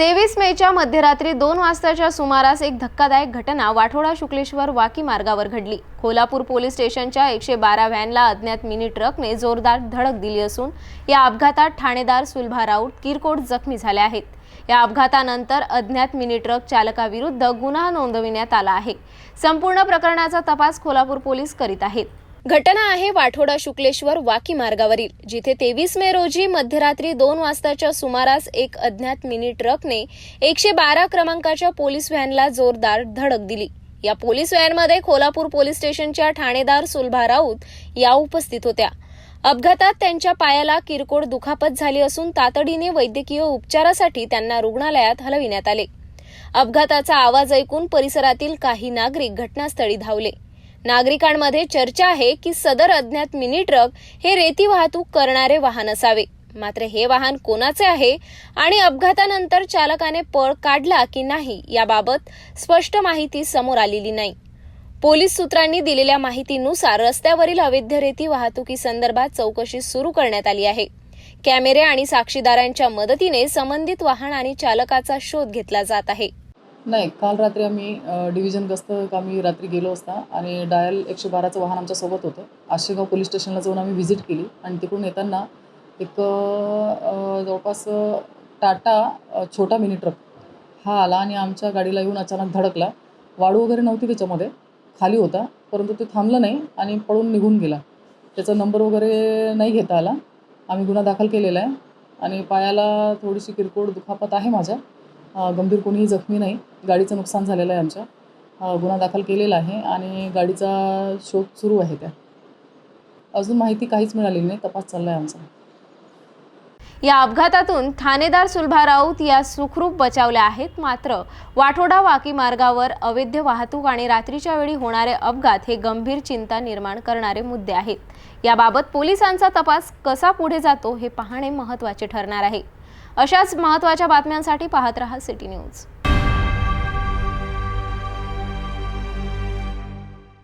तेवीस मेच्या मध्यरात्री दोन वाजताच्या सुमारास एक धक्कादायक घटना वाठोडा शुक्लेश्वर वाकी मार्गावर घडली. कोल्हापूर पोलीस स्टेशनच्या एकशे बारा व्हॅनला अज्ञात मिनी ट्रकने जोरदार धडक दिली असून या अपघातात ठाणेदार सुलभा राऊत किरकोळ जखमी झाले आहेत. या अपघातानंतर अज्ञात मिनी ट्रक चालकाविरुद्ध गुन्हा नोंदविण्यात आला आहे. संपूर्ण प्रकरणाचा तपास कोल्हापूर पोलीस करीत आहेत. घटना आहे वाठोडा शुक्लेश्वर वाकी मार्गावरील जिथे तेवीस मे रोजी मध्यरात्री दोन वाजताच्या सुमारास एक अज्ञात मिनी ट्रकने एकशे बारा क्रमांकाच्या पोलीस व्हॅनला जोरदार धडक दिली. या पोलीस व्हॅनमध्ये कोल्हापूर पोलीस स्टेशनच्या ठाणेदार सुलभा राऊत या उपस्थित होत्या. अपघातात त्यांच्या पायाला किरकोळ दुखापत झाली असून तातडीने वैद्यकीय उपचारासाठी त्यांना रुग्णालयात हलविण्यात आले. अपघाताचा आवाज ऐकून परिसरातील काही नागरिक घटनास्थळी धावले. नागरिकांमध्ये चर्चा आहे की सदर अज्ञात मिनी ट्रक हे रेती वाहतूक करणारे वाहन असावे. मात्र हे वाहन कोणाचे आहे आणि अपघातानंतर चालकाने पळ काढला की नाही याबाबत स्पष्ट माहिती समोर आलेली नाही. पोलीस सूत्रांनी दिलेल्या माहितीनुसार रस्त्यावरील अवैध रेती वाहतुकी संदर्भात चौकशी सुरू करण्यात आली आहे. कॅमेरे आणि साक्षीदारांच्या मदतीने संबंधित वाहन आणि चालकाचा शोध घेतला जात आहे. नाही काल रात्री आम्ही डिव्हिजन गस्त आम्ही रात्री गेलो असता आणि डायल एकशे बाराचं वाहन आमच्यासोबत होतं. आशेगाव पोलीस स्टेशनला जाऊन आम्ही व्हिजिट केली आणि तिकडून येताना एक जवळपास टाटा छोटा मिनी ट्रक हा आला आणि आमच्या गाडीला येऊन अचानक धडकला. वाळू वगैरे नव्हती त्याच्यामध्ये खाली होता परंतु ते थांबलं नाही आणि पळून निघून गेला. त्याचा नंबर वगैरे नाही घेता आला. आम्ही गुन्हा दाखल केलेला आहे आणि पायाला थोडीशी किरकोळ दुखापत आहे माझ्या. गंभीर कोणीही जखमी नाही. गाडीचं नुकसान झालेलं आहे आमच्या. गुन्हा दाखल केलेला आहे आणि गाडीचा शोध सुरू आहे त्या. अजून माहिती काहीच मिळालेली नाही. तपास चालला आहे आमचा. या अपघातातून ठाणेदार सुलभा राऊत या सुखरूप बचावल्या आहेत. मात्र वाठोडा वाकी मार्गावर अवैध वाहतूक आणि रात्रीच्या वेळी होणारे अपघात हे गंभीर चिंता निर्माण करणारे मुद्दे आहेत. याबाबत पोलिसांचा तपास कसा पुढे जातो हे पाहणे महत्त्वाचे ठरणार आहे. अशाच महत्त्वाच्या बातम्यांसाठी पाहत रहा सिटी न्यूज.